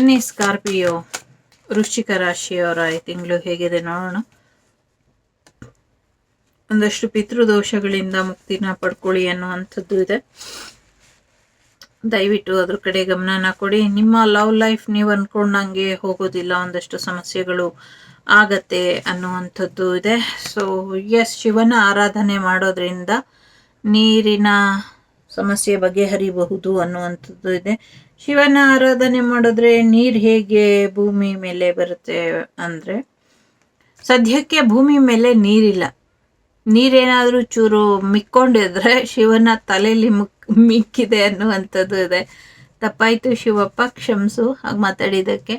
ಬನ್ನಿ ಸ್ಕಾರ್ಪಿಯೋ ವೃಶ್ಚಿಕ ರಾಶಿಯವರ ಈ ತಿಂಗಳು ಹೇಗಿದೆ ನೋಡೋಣ. ಒಂದಷ್ಟು ಪಿತೃದೋಷಗಳಿಂದ ಮುಕ್ತಿನ ಪಡ್ಕೊಳ್ಳಿ ಅನ್ನುವಂಥದ್ದು ಇದೆ. ದಯವಿಟ್ಟು ಅದ್ರ ಕಡೆ ಗಮನನ ಕೊಡಿ. ನಿಮ್ಮ ಲವ್ ಲೈಫ್ ನೀವು ಅನ್ಕೊಂಡಂಗೆ ಹೋಗೋದಿಲ್ಲ, ಒಂದಷ್ಟು ಸಮಸ್ಯೆಗಳು ಆಗತ್ತೆ ಅನ್ನುವಂಥದ್ದು ಇದೆ. ಸೊ ಎಸ್ ಶಿವನ ಆರಾಧನೆ ಮಾಡೋದ್ರಿಂದ ನೀರಿನ ಸಮಸ್ಯೆ ಬಗೆಹರಿಬಹುದು ಅನ್ನುವಂಥದ್ದು ಇದೆ. ಶಿವನ ಆರಾಧನೆ ಮಾಡಿದ್ರೆ ನೀರು ಹೇಗೆ ಭೂಮಿ ಮೇಲೆ ಬರುತ್ತೆ ಅಂದರೆ ಸದ್ಯಕ್ಕೆ ಭೂಮಿ ಮೇಲೆ ನೀರಿಲ್ಲ. ನೀರೇನಾದರೂ ಚೂರು ಮಿಕ್ಕೊಂಡಿದ್ರೆ ಶಿವನ ತಲೆಯಲ್ಲಿ ಮುಕ್, ಮಿಕ್ಕಿದೆ ಅನ್ನುವಂಥದ್ದು ಇದೆ. ತಪ್ಪಾಯ್ತು ಶಿವಪ್ಪ, ಕ್ಷಮಿಸು, ಹಾಗೆ ಮಾತಾಡಿದ್ದಕ್ಕೆ.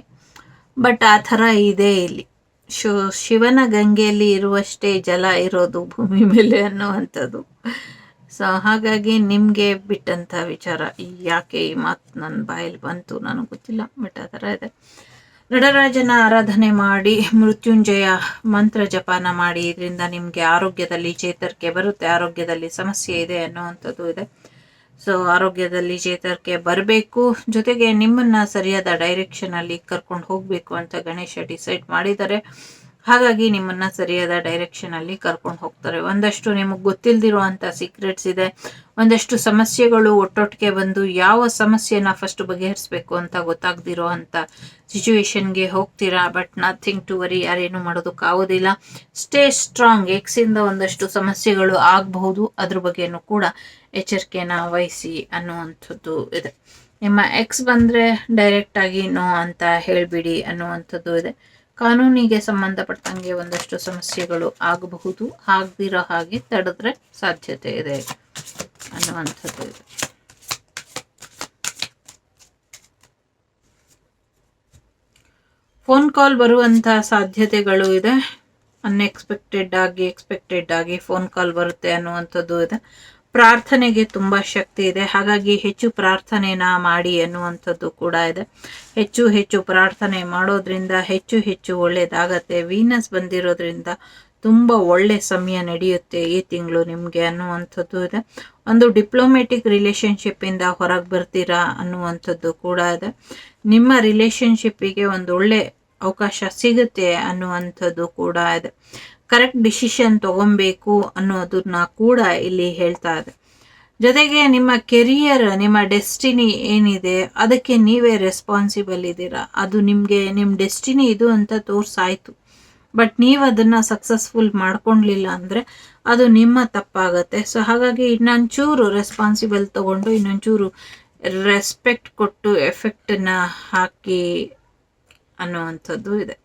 ಬಟ್ ಆ ಥರ ಇದೆ ಇಲ್ಲಿ. ಶಿವ ಶಿವನ ಗಂಗೆಯಲ್ಲಿ ಇರುವಷ್ಟೇ ಜಲ ಇರೋದು ಭೂಮಿ ಮೇಲೆ ಅನ್ನುವಂಥದ್ದು. ಸೊ ಹಾಗಾಗಿ ನಿಮಗೆ ಬಿಟ್ಟಂಥ ವಿಚಾರ ಯಾಕೆ ಈ ಮಾತು ನನ್ನ ಬಾಯಲ್ಲಿ ಬಂತು ನನಗೆ ಗೊತ್ತಿಲ್ಲ ಬಟ್ ಆ ಥರ ಇದೆ. ನಡರಾಜನ ಆರಾಧನೆ ಮಾಡಿ, ಮೃತ್ಯುಂಜಯ ಮಂತ್ರ ಜಪಾನ ಮಾಡಿ, ಇದರಿಂದ ನಿಮಗೆ ಆರೋಗ್ಯದಲ್ಲಿ ಚೇತರಿಕೆ ಬರುತ್ತೆ, ಆರೋಗ್ಯದಲ್ಲಿ ಸಮಸ್ಯೆ ಇದೆ ಅನ್ನೋವಂಥದ್ದು ಇದೆ. ಸೊ ಆರೋಗ್ಯದಲ್ಲಿ ಚೇತರಿಕೆ ಬರಬೇಕು. ಜೊತೆಗೆ ನಿಮ್ಮನ್ನು ಸರಿಯಾದ ಡೈರೆಕ್ಷನಲ್ಲಿ ಕರ್ಕೊಂಡು ಹೋಗಬೇಕು ಅಂತ ಗಣೇಶ ಡಿಸೈಡ್ ಮಾಡಿದ್ದಾರೆ. ಹಾಗಾಗಿ ನಿಮ್ಮನ್ನ ಸರಿಯಾದ ಡೈರೆಕ್ಷನ್ ಅಲ್ಲಿ ಕರ್ಕೊಂಡು ಹೋಗ್ತಾರೆ. ಒಂದಷ್ಟು ನಿಮಗೆ ಗೊತ್ತಿಲ್ದಿರುವಂತ ಸೀಕ್ರೆಟ್ಸ್ ಇದೆ. ಒಂದಷ್ಟು ಸಮಸ್ಯೆಗಳು ಒಟ್ಟೊಟ್ಟಿಗೆ ಬಂದು ಯಾವ ಸಮಸ್ಯೆನ ಫಸ್ಟ್ ಬಗೆಹರಿಸಬೇಕು ಅಂತ ಗೊತ್ತಾಗ್ದಿರೋ ಅಂತ ಸಿಚುವೇಶನ್ಗೆ ಹೋಗ್ತೀರಾ? ಬಟ್ ನಥಿಂಗ್ ಟು ವರಿ ಯಾರೇನು ಮಾಡೋದಕ್ಕಾಗೋದಿಲ್ಲ ಸ್ಟೇ ಸ್ಟ್ರಾಂಗ್ ಎಕ್ಸಿಂದ ಒಂದಷ್ಟು ಸಮಸ್ಯೆಗಳು ಆಗಬಹುದು. ಅದ್ರ ಬಗ್ಗೆನೂ ಕೂಡ ಎಚ್ಚರಿಕೆನ ವಹಿಸಿ ಅನ್ನುವಂಥದ್ದು ಇದೆ. ನಿಮ್ಮ ಎಕ್ಸ್ ಬಂದರೆ ಡೈರೆಕ್ಟಾಗಿ ನೋ ಅಂತ ಹೇಳಿಬಿಡಿ ಅನ್ನುವಂಥದ್ದು ಇದೆ. ಕಾನೂನಿಗೆ ಸಂಬಂಧಪಟ್ಟಂಗೆ ಒಂದಷ್ಟು ಸಮಸ್ಯೆಗಳು ಆಗಬಹುದು, ಆಗದಿರೋ ಹಾಗೆ ತಡೆದ್ರೆ ಸಾಧ್ಯತೆ ಇದೆ ಅನ್ನುವಂಥದ್ದು ಇದೆ. ಫೋನ್ ಕಾಲ್ ಬರುವಂತಹ ಸಾಧ್ಯತೆಗಳು ಇದೆ. ಅನ್ಎಕ್ಸ್ಪೆಕ್ಟೆಡ್ ಆಗಿ ಎಕ್ಸ್ಪೆಕ್ಟೆಡ್ ಆಗಿ ಫೋನ್ ಕಾಲ್ ಬರುತ್ತೆ ಅನ್ನುವಂಥದ್ದು ಇದೆ. ಪ್ರಾರ್ಥನೆಗೆ ತುಂಬ ಶಕ್ತಿ ಇದೆ. ಹಾಗಾಗಿ ಹೆಚ್ಚು ಪ್ರಾರ್ಥನೆನ ಮಾಡಿ ಅನ್ನುವಂಥದ್ದು ಕೂಡ ಇದೆ. ಹೆಚ್ಚು ಹೆಚ್ಚು ಪ್ರಾರ್ಥನೆ ಮಾಡೋದ್ರಿಂದ ಹೆಚ್ಚು ಹೆಚ್ಚು ಒಳ್ಳೆಯದಾಗತ್ತೆ ವೀನಸ್ ಬಂದಿರೋದ್ರಿಂದ ತುಂಬ ಒಳ್ಳೆ ಸಮಯ ನಡೆಯುತ್ತೆ ಈ ತಿಂಗಳು ನಿಮಗೆ ಅನ್ನುವಂಥದ್ದು ಇದೆ. ಒಂದು ಡಿಪ್ಲೊಮೆಟಿಕ್ ರಿಲೇಶನ್ಶಿಪ್ಪಿಂದ ಹೊರಗೆ ಬರ್ತೀರಾ ಅನ್ನುವಂಥದ್ದು ಕೂಡ ಇದೆ. ನಿಮ್ಮ ರಿಲೇಶನ್ಶಿಪ್ಪಿಗೆ ಒಂದು ಒಳ್ಳೆ ಅವಕಾಶ ಸಿಗುತ್ತೆ ಅನ್ನುವಂಥದ್ದು ಕೂಡ ಇದೆ. ಕರೆಕ್ಟ್ ಡಿಸಿಷನ್ ತಗೊಬೇಕು ಅನ್ನೋದನ್ನ ಕೂಡ ಇಲ್ಲಿ ಹೇಳ್ತಾ ಇದೆ. ಜೊತೆಗೆ ನಿಮ್ಮ ಕೆರಿಯರ್ ನಿಮ್ಮ ಡೆಸ್ಟಿನಿ ಏನಿದೆ, ಅದಕ್ಕೆ ನೀವೇ ರೆಸ್ಪಾನ್ಸಿಬಲ್ ಇದ್ದೀರಾ? ಅದು ನಿಮಗೆ ನಿಮ್ಮ ಡೆಸ್ಟಿನಿ ಇದು ಅಂತ ತೋರ್ಸಾಯಿತು. ಬಟ್ ನೀವು ಅದನ್ನು ಸಕ್ಸಸ್ಫುಲ್ ಮಾಡ್ಕೊಳ್ಲಿಲ್ಲ ಅಂದರೆ ಅದು ನಿಮ್ಮ ತಪ್ಪಾಗತ್ತೆ. ಸೊ ಹಾಗಾಗಿ ಇನ್ನೊಂಚೂರು ರೆಸ್ಪಾನ್ಸಿಬಲ್ ತಗೊಂಡು ಇನ್ನೊಂಚೂರು ರೆಸ್ಪೆಕ್ಟ್ ಕೊಟ್ಟು ಎಫೆಕ್ಟನ್ನು ಹಾಕಿ ಅನ್ನುವಂಥದ್ದು ಇದೆ.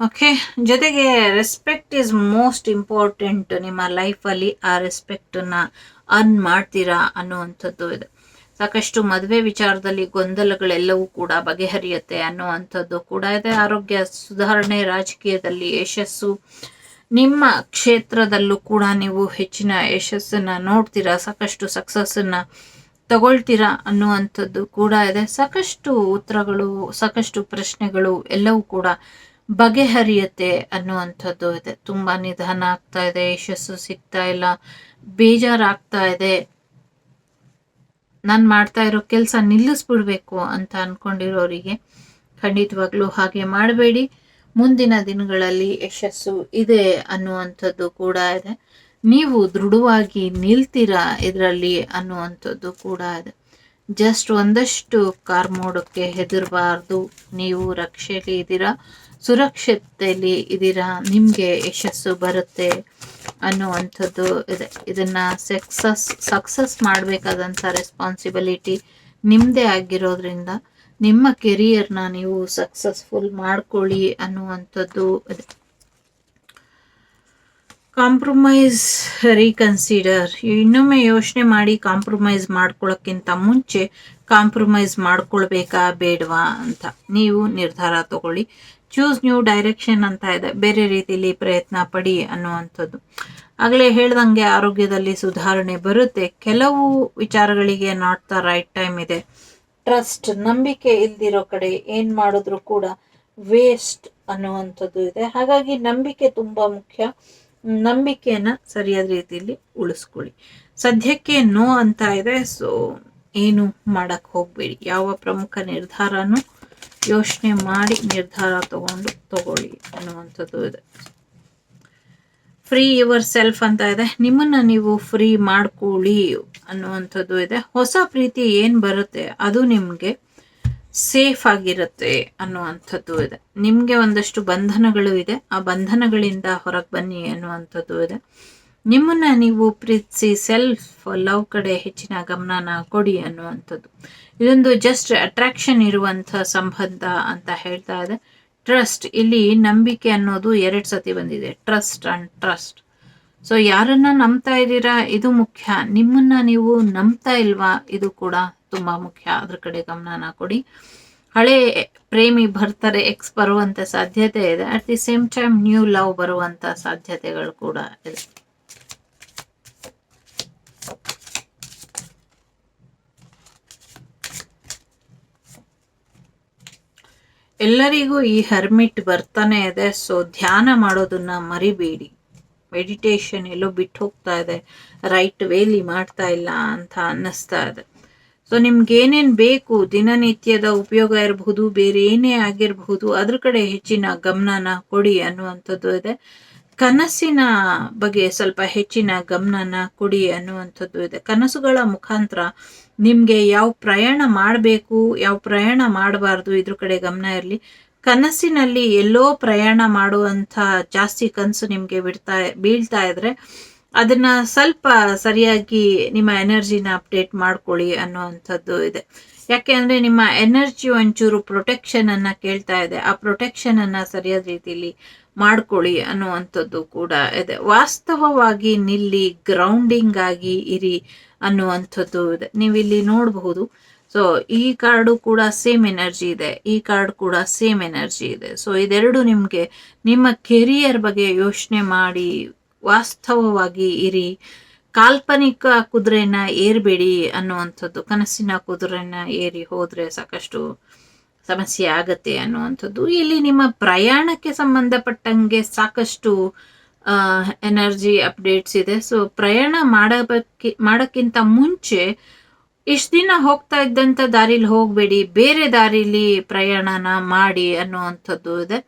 ಓಕೆ ಜೊತೆಗೆ ರೆಸ್ಪೆಕ್ಟ್ ಈಸ್ ಮೋಸ್ಟ್ ಇಂಪಾರ್ಟೆಂಟ್ ನಿಮ್ಮ ಲೈಫಲ್ಲಿ ಆ ರೆಸ್ಪೆಕ್ಟನ್ನು ಅರ್ನ್ ಮಾಡ್ತೀರಾ ಅನ್ನುವಂಥದ್ದು ಇದೆ. ಸಾಕಷ್ಟು ಮದುವೆ ವಿಚಾರದಲ್ಲಿ ಗೊಂದಲಗಳೆಲ್ಲವೂ ಕೂಡ ಬಗೆಹರಿಯುತ್ತೆ ಅನ್ನುವಂಥದ್ದು ಕೂಡ ಇದೆ. ಆರೋಗ್ಯ ಸುಧಾರಣೆ, ರಾಜಕೀಯದಲ್ಲಿ ಯಶಸ್ಸು, ನಿಮ್ಮ ಕ್ಷೇತ್ರದಲ್ಲೂ ಕೂಡ ನೀವು ಹೆಚ್ಚಿನ ಯಶಸ್ಸನ್ನು ನೋಡ್ತೀರಾ, ಸಾಕಷ್ಟು ಸಕ್ಸಸ್ಸನ್ನು ತಗೊಳ್ತೀರಾ ಅನ್ನುವಂಥದ್ದು ಕೂಡ ಇದೆ. ಸಾಕಷ್ಟು ಉತ್ತರಗಳು, ಸಾಕಷ್ಟು ಪ್ರಶ್ನೆಗಳು ಎಲ್ಲವೂ ಕೂಡ ಬಗೆಹರಿಯುತ್ತೆ ಅನ್ನುವಂಥದ್ದು ಇದೆ. ತುಂಬ ನಿಧಾನ ಆಗ್ತಾ ಇದೆ, ಯಶಸ್ಸು ಸಿಗ್ತಾ ಇಲ್ಲ, ಬೇಜಾರಾಗ್ತಾ ಇದೆ. ನಾನು ಮಾಡ್ತಾ ಇರೋ ಕೆಲಸ ನಿಲ್ಲಿಸ್ಬಿಡ್ಬೇಕು ಅಂತ ಅನ್ಕೊಂಡಿರೋರಿಗೆ ಖಂಡಿತವಾಗ್ಲೂ ಹಾಗೆ ಮಾಡಬೇಡಿ. ಮುಂದಿನ ದಿನಗಳಲ್ಲಿ ಯಶಸ್ಸು ಇದೆ ಅನ್ನುವಂಥದ್ದು ಕೂಡ ಇದೆ. ನೀವು ದೃಢವಾಗಿ ನಿಲ್ತೀರಾ ಇದರಲ್ಲಿ ಅನ್ನುವಂಥದ್ದು ಕೂಡ ಇದೆ. ಜಸ್ಟ್ ಒಂದಷ್ಟು ಕಾರ್ಮೋಡಕ್ಕೆ ಹೆದರಬಾರ್ದು. ನೀವು ರಕ್ಷೆಯಲ್ಲಿ ಇದ್ದೀರಾ ಸುರಕ್ಷತೆಯಲ್ಲಿ ಇದ್ದೀರಾ? ನಿಮಗೆ ಯಶಸ್ಸು ಬರುತ್ತೆ ಅನ್ನುವಂಥದ್ದು ಇದೆ. ಇದನ್ನ ಸಕ್ಸಸ್ ಸಕ್ಸಸ್ ಮಾಡಬೇಕಾದಂಥ ರೆಸ್ಪಾನ್ಸಿಬಿಲಿಟಿ ನಿಮ್ಮದೇ ಆಗಿರೋದ್ರಿಂದ ನಿಮ್ಮ ಕೆರಿಯರ್ನ ನೀವು ಸಕ್ಸಸ್ಫುಲ್ ಮಾಡ್ಕೊಳ್ಳಿ ಅನ್ನುವಂಥದ್ದು ಇದೆ. ಕಾಂಪ್ರಮೈಸ್ ರೀಕನ್ಸಿಡರ್ ಇನ್ನೊಮ್ಮೆ ಯೋಚನೆ ಮಾಡಿ ಕಾಂಪ್ರಮೈಸ್ ಮಾಡ್ಕೊಳ್ಳೋಕ್ಕಿಂತ ಮುಂಚೆ ಕಾಂಪ್ರಮೈಸ್ ಮಾಡ್ಕೊಳ್ಬೇಕಾ ಬೇಡವಾ ಅಂತ ನೀವು ನಿರ್ಧಾರ ತಗೊಳ್ಳಿ. ಚೂಸ್ ನ್ಯೂ ಡೈರೆಕ್ಷನ್ ಅಂತ ಇದೆ. ಬೇರೆ ರೀತಿಯಲ್ಲಿ ಪ್ರಯತ್ನ ಪಡಿ ಅನ್ನುವಂಥದ್ದು. ಆಗಲೇ ಹೇಳ್ದಂಗೆ ಆರೋಗ್ಯದಲ್ಲಿ ಸುಧಾರಣೆ ಬರುತ್ತೆ. ಕೆಲವು ವಿಚಾರಗಳಿಗೆ ನಾಟ್ ದ ರೈಟ್ ಟೈಮ್ ಇದೆ. ಟ್ರಸ್ಟ್ ನಂಬಿಕೆ ಇಲ್ದಿರೋ ಕಡೆ ಏನು ಮಾಡಿದ್ರು ಕೂಡ ವೇಸ್ಟ್ ಅನ್ನುವಂಥದ್ದು ಇದೆ. ಹಾಗಾಗಿ ನಂಬಿಕೆ ತುಂಬ ಮುಖ್ಯ. ನಂಬಿಕೆಯನ್ನ ಸರಿಯಾದ ರೀತಿಯಲ್ಲಿ ಉಳಿಸ್ಕೊಳ್ಳಿ. ಸದ್ಯಕ್ಕೆ ನೋ ಅಂತ ಇದೆ. ಸೊ ಏನು ಮಾಡಕ್ ಹೋಗ್ಬೇಡಿ. ಯಾವ ಪ್ರಮುಖ ನಿರ್ಧಾರನೂ ಯೋಚನೆ ಮಾಡಿ ನಿರ್ಧಾರ ತಗೊಂಡು ತಗೊಳ್ಳಿ ಅನ್ನುವಂಥದ್ದು ಇದೆ. ಫ್ರೀ ಯುವರ್ ಸೆಲ್ಫ್ ಅಂತ ಇದೆ. ನಿಮ್ಮನ್ನ ನೀವು ಫ್ರೀ ಮಾಡ್ಕೊಳ್ಳಿ ಅನ್ನುವಂಥದ್ದು ಇದೆ. ಹೊಸ ಪ್ರೀತಿ ಏನು ಬರುತ್ತೆ? ಅದು ನಿಮಗೆ ಸೇಫ್ ಆಗಿರುತ್ತೆ ಅನ್ನುವಂಥದ್ದು ಇದೆ. ನಿಮಗೆ ಒಂದಷ್ಟು ಬಂಧನಗಳು ಇದೆ. ಆ ಬಂಧನಗಳಿಂದ ಹೊರಗೆ ಬನ್ನಿ ಅನ್ನುವಂಥದ್ದು ಇದೆ. ನಿಮ್ಮನ್ನ ನೀವು ಪ್ರೀತಿಸಿ ಸೆಲ್ಫ್ ಲವ್ ಕಡೆ ಹೆಚ್ಚಿನ ಗಮನನ ಕೊಡಿ ಅನ್ನುವಂಥದ್ದು. ಇದೊಂದು ಜಸ್ಟ್ ಅಟ್ರಾಕ್ಷನ್ ಇರುವಂಥ ಸಂಬಂಧ ಅಂತ ಹೇಳ್ತಾ ಇದೆ. ಟ್ರಸ್ಟ್ ಇಲ್ಲಿ ನಂಬಿಕೆ ಅನ್ನೋದು ಎರಡು ಸತಿ ಬಂದಿದೆ. ಟ್ರಸ್ಟ್ ಅಂಡ್ ಟ್ರಸ್ಟ್ ಸೊ ಯಾರನ್ನ ನಂಬ್ತಾ ಇದ್ದೀರಾ, ಇದು ಮುಖ್ಯ. ನಿಮ್ಮನ್ನ ನೀವು ನಂಬ್ತಾ ಇಲ್ವಾ, ಇದು ಕೂಡ ತುಂಬಾ ಮುಖ್ಯ. ಅದ್ರ ಕಡೆ ಗಮನನ ಕೊಡಿ. ಹಳೆ ಪ್ರೇಮಿ ಬರ್ತಾರೆ ಎಕ್ಸ್ ಬರುವಂತ ಸಾಧ್ಯತೆ ಇದೆ. At the same time new love ಬರುವಂತ ಸಾಧ್ಯತೆಗಳು ಕೂಡ ಇದೆ. ಎಲ್ಲರಿಗೂ ಈ ಹರ್ಮಿಟ್ ಬರ್ತಾನೆ ಇದೆ. ಸೊ ಧ್ಯಾನ ಮಾಡೋದನ್ನ ಮರಿಬೇಡಿ. ಮೆಡಿಟೇಷನ್ ಎಲ್ಲೋ ಬಿಟ್ಟು ಹೋಗ್ತಾ ಇದೆ. ರೈಟ್ ವೇಲಿ ಮಾಡ್ತಾ ಇಲ್ಲ ಅಂತ ಅನ್ನಿಸ್ತಾ ಇದೆ. ಸೊ ನಿಮ್ಗೆ ಏನೇನ್ ಬೇಕು? ದಿನನಿತ್ಯದ ಉಪಯೋಗ ಇರಬಹುದು ಬೇರೆ ಏನೇ ಆಗಿರಬಹುದು ಅದ್ರ ಕಡೆ ಹೆಚ್ಚಿನ ಗಮನನ ಕೊಡಿ ಅನ್ನುವಂಥದ್ದು ಇದೆ. ಕನಸಿನ ಬಗ್ಗೆ ಸ್ವಲ್ಪ ಹೆಚ್ಚಿನ ಗಮನನ ಕೊಡಿ ಅನ್ನುವಂಥದ್ದು ಇದೆ. ಕನಸುಗಳ ಮುಖಾಂತರ ನಿಮಗೆ ಯಾವ ಪ್ರಯಾಣ ಮಾಡಬೇಕು, ಯಾವ ಪ್ರಯಾಣ ಮಾಡಬಾರ್ದು ಇದ್ರ ಕಡೆ ಗಮನ ಇರಲಿ. ಕನಸಿನಲ್ಲಿ ಎಲ್ಲೋ ಪ್ರಯಾಣ ಮಾಡುವಂಥ ಜಾಸ್ತಿ ಕನಸು ನಿಮಗೆ ಬಿಡ್ತಾ, ಬೀಳ್ತಾ ಇದ್ರೆ ಅದನ್ನ ಸ್ವಲ್ಪ ಸರಿಯಾಗಿ ನಿಮ್ಮ ಎನರ್ಜಿನ ಅಪ್ಡೇಟ್ ಮಾಡ್ಕೊಳ್ಳಿ ಅನ್ನುವಂಥದ್ದು ಇದೆ. ಯಾಕೆ ಅಂದರೆ ನಿಮ್ಮ ಎನರ್ಜಿ ಒಂಚೂರು ಪ್ರೊಟೆಕ್ಷನ್ ಅನ್ನ ಕೇಳ್ತಾ ಇದೆ. ಆ ಪ್ರೊಟೆಕ್ಷನ್ ಅನ್ನ ಸರಿಯಾದ ರೀತಿಯಲ್ಲಿ ಮಾಡ್ಕೊಳ್ಳಿ ಅನ್ನುವಂಥದ್ದು ಕೂಡ ಇದೆ. ವಾಸ್ತವವಾಗಿ ನಿಲ್ಲಿ ಗ್ರೌಂಡಿಂಗ್ ಆಗಿ ಇರಿ ಅನ್ನುವಂಥದ್ದು ಇದೆ. ನೀವು ಇಲ್ಲಿ ನೋಡಬಹುದು. ಸೊ ಈ ಕಾರ್ಡು ಕೂಡ ಸೇಮ್ ಎನರ್ಜಿ ಇದೆ. ಈ ಕಾರ್ಡ್ ಕೂಡ ಸೇಮ್ ಎನರ್ಜಿ ಇದೆ. ಸೊ ಇದೆರಡು ನಿಮಗೆ ನಿಮ್ಮ ಕೆರಿಯರ್ ಬಗ್ಗೆ ಯೋಚನೆ ಮಾಡಿ ವಾಸ್ತವವಾಗಿ ಇರಿ. ಕಾಲ್ಪನಿಕ ಕುದುರೆನ ಏರ್ಬೇಡಿ ಅನ್ನುವಂಥದ್ದು, ಕನಸಿನ ಕುದುರೆನ ಏರಿ ಹೋದ್ರೆ ಸಾಕಷ್ಟು ಸಮಸ್ಯೆ ಆಗತ್ತೆ ಅನ್ನುವಂಥದ್ದು. ಇಲ್ಲಿ ನಿಮ್ಮ ಪ್ರಯಾಣಕ್ಕೆ ಸಂಬಂಧಪಟ್ಟಂಗೆ ಸಾಕಷ್ಟು ಎನರ್ಜಿ ಅಪ್ಡೇಟ್ಸ್ ಇದೆ. ಸೊ ಪ್ರಯಾಣ ಮಾಡಬೇಕಿ, ಮಾಡೋಕ್ಕಿಂತ ಮುಂಚೆ ಇಷ್ಟು ದಿನ ಹೋಗ್ತಾ ಇದ್ದಂಥ ದಾರಿಲಿ ಹೋಗಬೇಡಿ, ಬೇರೆ ದಾರಿಲಿ ಪ್ರಯಾಣನ ಮಾಡಿ ಅನ್ನುವಂಥದ್ದು ಇದೆ.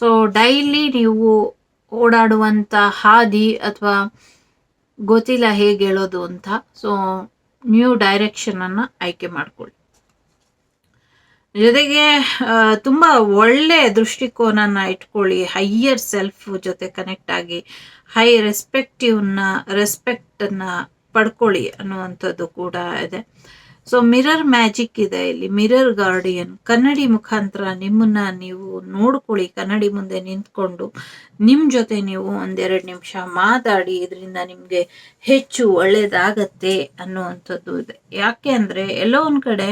ಸೊ ಡೈಲಿ ನೀವು ಓಡಾಡುವಂಥ ಹಾದಿ ಅಥವಾ ಗೊತ್ತಿಲ್ಲ ಹೇಗೆ ಹೇಳೋದು ಅಂತ. ಸೊ ನ್ಯೂ ಡೈರೆಕ್ಷನನ್ನು ಆಯ್ಕೆ ಮಾಡ್ಕೊಳ್ಳಿ. ಜೊತೆಗೆ ತುಂಬ ಒಳ್ಳೆ ದೃಷ್ಟಿಕೋನನ ಇಟ್ಕೊಳ್ಳಿ. ಹೈಯರ್ ಸೆಲ್ಫ್ ಜೊತೆ ಕನೆಕ್ಟ್ ಆಗಿ ಹೈ ರೆಸ್ಪೆಕ್ಟಿವ್ನ ರೆಸ್ಪೆಕ್ಟನ್ನು ಪಡ್ಕೊಳ್ಳಿ ಅನ್ನುವಂಥದ್ದು ಕೂಡ ಇದೆ. ಸೊ ಮಿರರ್ ಮ್ಯಾಜಿಕ್ ಇದೆ ಇಲ್ಲಿ. ಮಿರರ್ ಗಾರ್ಡಿಯನ್ ಕನ್ನಡಿ ಮುಖಾಂತರ ನಿಮ್ಮನ್ನ ನೀವು ನೋಡ್ಕೊಳ್ಳಿ. ಕನ್ನಡಿ ಮುಂದೆ ನಿಂತ್ಕೊಂಡು ನಿಮ್ಮ ಜೊತೆ ನೀವು ಒಂದೆರಡು ನಿಮಿಷ ಮಾತಾಡಿ, ಇದರಿಂದ ನಿಮಗೆ ಹೆಚ್ಚು ಒಳ್ಳೇದಾಗತ್ತೆ ಅನ್ನುವಂಥದ್ದು ಇದೆ. ಯಾಕೆ ಅಂದರೆ, ಎಲ್ಲೋ ಒಂದು ಕಡೆ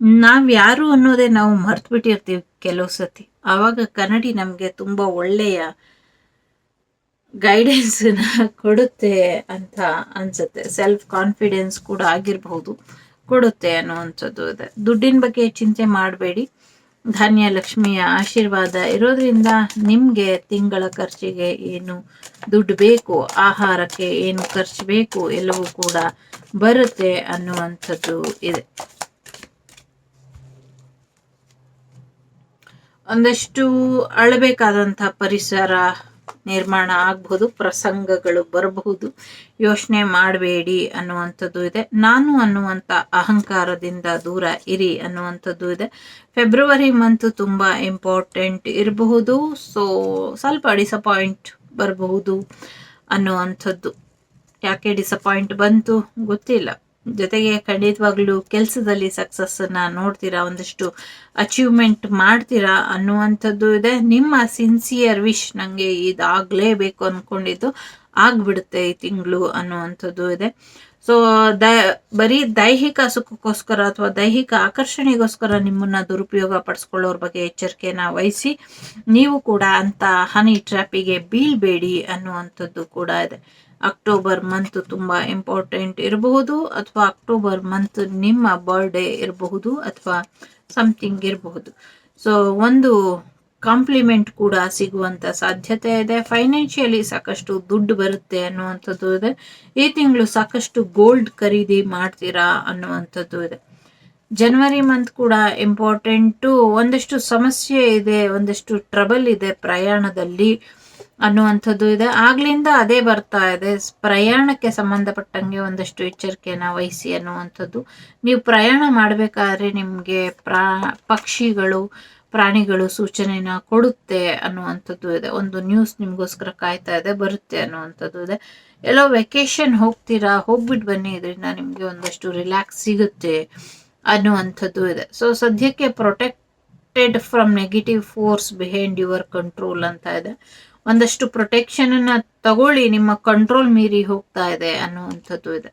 ನಾವು ಯಾರು ಅನ್ನೋದೇ ನಾವು ಮರ್ತು ಬಿಟ್ಟಿರ್ತೀವಿ ಕೆಲವು ಸತಿ. ಆವಾಗ ಕನ್ನಡಿ ನಮಗೆ ತುಂಬ ಒಳ್ಳೆಯ ಗೈಡೆನ್ಸನ್ನ ಕೊಡುತ್ತೆ ಅಂತ ಅನ್ಸುತ್ತೆ. ಸೆಲ್ಫ್ ಕಾನ್ಫಿಡೆನ್ಸ್ ಕೂಡ ಆಗಿರಬಹುದು. ಕೊಡುತ್ತೆ ಅನ್ನುವಂಥದ್ದು ಇದೆ. ದುಡ್ಡಿನ ಬಗ್ಗೆ ಚಿಂತೆ ಮಾಡಬೇಡಿ. ಧಾನ್ಯ ಲಕ್ಷ್ಮಿಯ ಆಶೀರ್ವಾದ ಇರೋದ್ರಿಂದ ನಿಮಗೆ ತಿಂಗಳ ಖರ್ಚಿಗೆ ಏನು ದುಡ್ಡು ಬೇಕು, ಆಹಾರಕ್ಕೆ ಏನು ಖರ್ಚು ಬೇಕು ಎಲ್ಲವೂ ಕೂಡ ಬರುತ್ತೆ ಅನ್ನುವಂಥದ್ದು ಇದೆ. ಒಂದಷ್ಟು ಅಳಬೇಕಾದಂಥ ಪರಿಸರ ನಿರ್ಮಾಣ ಆಗ್ಬೋದು, ಪ್ರಸಂಗಗಳು ಬರಬಹುದು. ಯೋಚನೆ ಮಾಡಬೇಡಿ ಅನ್ನುವಂಥದ್ದು ಇದೆ. ನಾನು ಅನ್ನುವಂಥ ಅಹಂಕಾರದಿಂದ ದೂರ ಇರಿ ಅನ್ನುವಂಥದ್ದು ಇದೆ. ಫೆಬ್ರವರಿ ಮಂತ್ ತುಂಬ ಇಂಪಾರ್ಟೆಂಟ್ ಇರಬಹುದು. ಸೊ ಸ್ವಲ್ಪ ಡಿಸಪಾಯಿಂಟ್ ಬರಬಹುದು ಅನ್ನುವಂಥದ್ದು. ಯಾಕೆ ಡಿಸಪಾಯಿಂಟ್ ಬಂತು ಗೊತ್ತಿಲ್ಲ. ಜೊತೆಗೆ ಖಂಡಿತವಾಗ್ಲೂ ಕೆಲಸದಲ್ಲಿ ಸಕ್ಸಸ್ಸನ್ನು ನೋಡ್ತೀರಾ? ಒಂದಷ್ಟು ಅಚೀವ್ಮೆಂಟ್ ಮಾಡ್ತೀರಾ ಅನ್ನುವಂಥದ್ದು ಇದೆ. ನಿಮ್ಮ ಸಿನ್ಸಿಯರ್ ವಿಶ್ ನನಗೆ ಇದಾಗಲೇಬೇಕು ಅಂದ್ಕೊಂಡಿದ್ದು ಆಗ್ಬಿಡುತ್ತೆ ಈ ತಿಂಗಳು ಅನ್ನುವಂಥದ್ದು ಇದೆ. ಸೊ ದ, ಬರೀ ದೈಹಿಕ ಸುಖಕ್ಕೋಸ್ಕರ ಅಥವಾ ದೈಹಿಕ ಆಕರ್ಷಣೆಗೋಸ್ಕರ ನಿಮ್ಮನ್ನ ದುರುಪಯೋಗ ಪಡಿಸ್ಕೊಳ್ಳೋರ ಬಗ್ಗೆ ಎಚ್ಚರಿಕೆನ ವಹಿಸಿ ನೀವು ಕೂಡ ಅಂತ ಹನಿ ಟ್ರ್ಯಾಪಿಗೆ ಬೀಳ್ಬೇಡಿ ಅನ್ನುವಂಥದ್ದು ಕೂಡ ಇದೆ. ಅಕ್ಟೋಬರ್ ಮಂತ್ ತುಂಬ ಇಂಪಾರ್ಟೆಂಟ್ ಇರಬಹುದು ಅಥವಾ ಅಕ್ಟೋಬರ್ ಮಂತ್ ನಿಮ್ಮ ಬರ್ಡೇ ಇರಬಹುದು ಅಥವಾ ಸಮಥಿಂಗ್ ಇರಬಹುದು. ಸೊ ಒಂದು ಕಾಂಪ್ಲಿಮೆಂಟ್ ಕೂಡ ಸಿಗುವಂತ ಸಾಧ್ಯತೆ ಇದೆ. ಫೈನಾನ್ಷಿಯಲಿ ಸಾಕಷ್ಟು ದುಡ್ಡು ಬರುತ್ತೆ ಅನ್ನುವಂಥದ್ದು ಇದೆ. ಈ ತಿಂಗಳು ಸಾಕಷ್ಟು ಗೋಲ್ಡ್ ಖರೀದಿ ಮಾಡ್ತೀರಾ ಅನ್ನುವಂಥದ್ದು ಇದೆ. ಜನವರಿ ಮಂತ್ ಕೂಡ ಇಂಪಾರ್ಟೆಂಟು ಒಂದಷ್ಟು ಸಮಸ್ಯೆ ಇದೆ, ಒಂದಷ್ಟು ಟ್ರಬಲ್ ಇದೆ ಪ್ರಯಾಣದಲ್ಲಿ. ಅನ್ನುವಂಥದ್ದು ಇದೆ. ಆಗ್ಲಿಂದ ಅದೇ ಬರ್ತಾ ಇದೆ. ಪ್ರಯಾಣಕ್ಕೆ ಸಂಬಂಧಪಟ್ಟಂಗೆ ಒಂದಷ್ಟು ಎಚ್ಚರಿಕೆಯನ್ನು ವಹಿಸಿ ಅನ್ನುವಂಥದ್ದು. ನೀವು ಪ್ರಯಾಣ ಮಾಡಬೇಕಾದ್ರೆ ನಿಮಗೆ ಪ್ರಾ, ಪಕ್ಷಿಗಳು, ಪ್ರಾಣಿಗಳು ಸೂಚನೆನ ಕೊಡುತ್ತೆ ಅನ್ನುವಂಥದ್ದು ಇದೆ. ಒಂದು ನ್ಯೂಸ್ ನಿಮಗೋಸ್ಕರ ಕಾಯ್ತಾ ಇದೆ, ಬರುತ್ತೆ ಅನ್ನುವಂಥದ್ದು ಇದೆ. ಎಲ್ಲೋ ವೆಕೇಶನ್ ಹೋಗ್ತೀರಾ ಹೋಗ್ಬಿಟ್ಟು ಬನ್ನಿ, ಇದರಿಂದ ನಿಮಗೆ ಒಂದಷ್ಟು ರಿಲ್ಯಾಕ್ಸ್ ಸಿಗುತ್ತೆ ಅನ್ನುವಂಥದ್ದು ಇದೆ. ಸೊ ಸದ್ಯಕ್ಕೆ protected from negative force behind your control ಅಂತ ಇದೆ. ಒಂದಷ್ಟು ಪ್ರೊಟೆಕ್ಷನ್ ಅನ್ನ ತಗೊಳ್ಳಿ, ನಿಮ್ಮ ಕಂಟ್ರೋಲ್ ಮೀರಿ ಹೋಗ್ತಾ ಇದೆ ಅನ್ನುವಂಥದ್ದು ಇದೆ.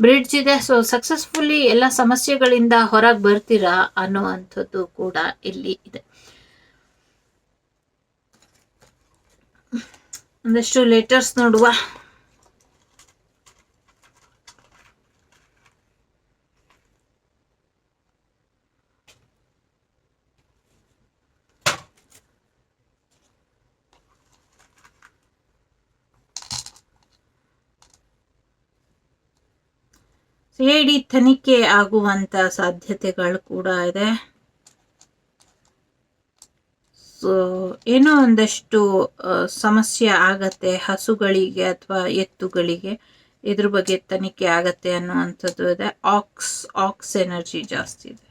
ಬ್ರಿಡ್ಜ್ ಇದೆ ಸೊ ಸಕ್ಸಸ್ಫುಲ್ಲಿ ಎಲ್ಲ ಸಮಸ್ಯೆಗಳಿಂದ ಹೊರಗೆ ಬರ್ತೀರಾ ಅನ್ನುವಂಥದ್ದು ಕೂಡ ಇಲ್ಲಿ ಇದೆ. ಒಂದಷ್ಟು ಲೆಟರ್ಸ್ ನೋಡುವ. ಸಿಐಡಿ ತನಿಖೆ ಆಗುವಂತ ಸಾಧ್ಯತೆಗಳು ಕೂಡ ಇದೆ. ಸೊ ಏನೋ ಒಂದಷ್ಟು ಸಮಸ್ಯೆ ಆಗತ್ತೆ, ಹಸುಗಳಿಗೆ ಅಥವಾ ಎತ್ತುಗಳಿಗೆ. ಇದ್ರ ಬಗ್ಗೆ ತನಿಖೆ ಆಗತ್ತೆ ಅನ್ನುವಂಥದ್ದು ಇದೆ. ಆಕ್ಸ್ ಆಕ್ಸ್ ಎನರ್ಜಿ ಜಾಸ್ತಿ ಇದೆ.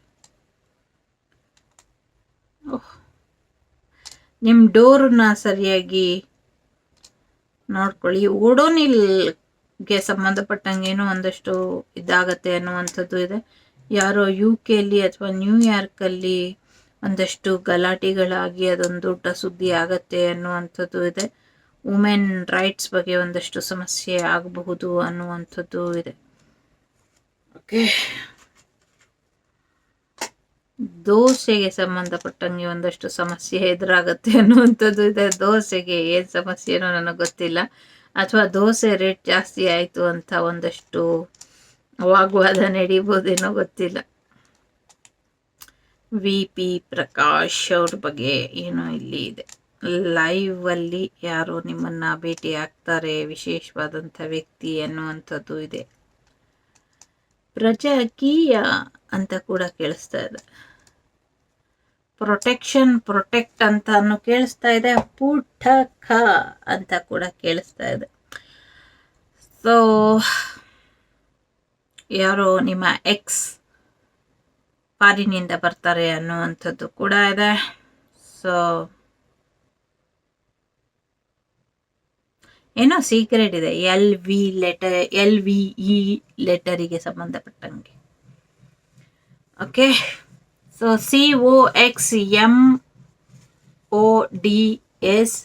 ನಿಮ್ಮ ಡೋರ್ನ ಸರಿಯಾಗಿ ನೋಡ್ಕೊಳ್ಳಿ. ಓಡೋನಿಲ್ ಗೆ ಸಂಬಂಧಪಟ್ಟಂಗೇನೋ ಒಂದಷ್ಟು ಇದಾಗತ್ತೆ ಅನ್ನುವಂಥದ್ದು ಇದೆ. ಯಾರೋ ಯು ಕೆಲಿ ಅಥವಾ ನ್ಯೂಯಾರ್ಕಲ್ಲಿ ಒಂದಷ್ಟು ಗಲಾಟೆಗಳಾಗಿ ಅದೊಂದು ದೊಡ್ಡ ಸುದ್ದಿ ಆಗತ್ತೆ ಅನ್ನುವಂಥದ್ದು ಇದೆ. ವುಮೆನ್ ರೈಟ್ಸ್ ಬಗ್ಗೆ ಒಂದಷ್ಟು ಸಮಸ್ಯೆ ಆಗಬಹುದು ಅನ್ನುವಂಥದ್ದು ಇದೆ. ಓಕೆ ದೋಸೆಗೆ ಸಂಬಂಧಪಟ್ಟಂಗೆ ಒಂದಷ್ಟು ಸಮಸ್ಯೆ ಎದುರಾಗತ್ತೆ ಅನ್ನುವಂಥದ್ದು ಇದೆ. ದೋಸೆಗೆ ಏನು ಸಮಸ್ಯೆನೋ ನನಗೆ ಗೊತ್ತಿಲ್ಲ. ಅಥವಾ ದೋಸೆ ರೇಟ್ ಜಾಸ್ತಿ ಆಯಿತು ಅಂತ ಒಂದಷ್ಟು ವಾಗ್ವಾದ ನಡೀಬೋದೇನೋ ಗೊತ್ತಿಲ್ಲ. ವಿ ಪಿ ಪ್ರಕಾಶ್ ಅವ್ರ ಬಗ್ಗೆ ಏನೋ ಇಲ್ಲಿ ಇದೆ. ಲೈವ್ ಅಲ್ಲಿ ಯಾರು ನಿಮ್ಮನ್ನ ಭೇಟಿ ಆಗ್ತಾರೆ, ವಿಶೇಷವಾದಂಥ ವ್ಯಕ್ತಿ ಅನ್ನುವಂಥದ್ದು ಇದೆ. ಪ್ರಜಾಕೀಯ ಅಂತ ಕೂಡ ಕೇಳಿಸ್ತಾ ಇದೆ. ಪ್ರೊಟೆಕ್ಷನ್ ಪ್ರೊಟೆಕ್ಟ್ ಅಂತ ಕೇಳಿಸ್ತಾ ಇದೆ. ಪುಟಕ ಅಂತ ಕೂಡ ಕೇಳಿಸ್ತಾ ಇದೆ. ಸೊ ಯಾರೋ ನಿಮ್ಮ ಎಕ್ಸ್ ಪಾರಿನಿಂದ ಬರ್ತಾರೆ ಅನ್ನುವಂಥದ್ದು ಕೂಡ ಇದೆ. ಸೊ ಏನೋ ಸೀಕ್ರೆಟ್ ಇದೆ. L V letter L V E ಲೆಟರಿಗೆ ಸಂಬಂಧಪಟ್ಟಂಗೆ. Okay so C O X M O D S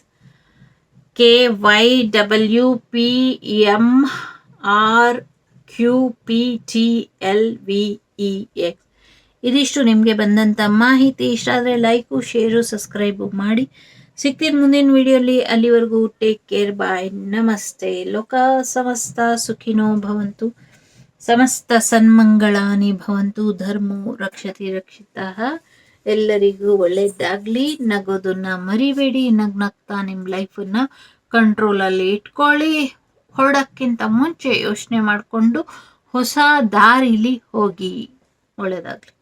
K Y W P M R Q P T L V E X ಇದಿಷ್ಟು ನಿಮಗೆ ಬಂದಂಥ ಮಾಹಿತಿ. ಇಷ್ಟ ಆದರೆ ಲೈಕು, ಶೇರು, ಸಬ್ಸ್ಕ್ರೈಬು ಮಾಡಿ. ಸಿಗ್ತೀನಿ ಮುಂದಿನ ವಿಡಿಯೋಲಿ ಅಲ್ಲಿವರೆಗೂ ಟೇಕ್ ಕೇರ್, ಬಾಯ್, ನಮಸ್ತೆ. ಲೋಕ ಸಮಸ್ತ ಸುಖಿನೋ ಭವಂತು. ಸಮಸ್ತ ಸನ್ಮಂಗಳಾನಿ ಭವಂತು, ಧರ್ಮೋ ರಕ್ಷತಿ ರಕ್ಷಿತ. ಎಲ್ಲರಿಗೂ ಒಳ್ಳೇದಾಗ್ಲಿ. ನಗೋದನ್ನ ಮರಿಬೇಡಿ. ನಗ್ ನಗ್ತಾ ನಿಮ್ಮ ಲೈಫನ್ನ ಕಂಟ್ರೋಲಲ್ಲಿ ಇಟ್ಕೊಳ್ಳಿ. ಹೊರಡಕ್ಕಿಂತ ಮುಂಚೆ ಯೋಚನೆ ಮಾಡಿಕೊಂಡು ಹೊಸ ದಾರಿಲಿ ಹೋಗಿ ಒಳ್ಳೇದಾಗ್ಲಿ.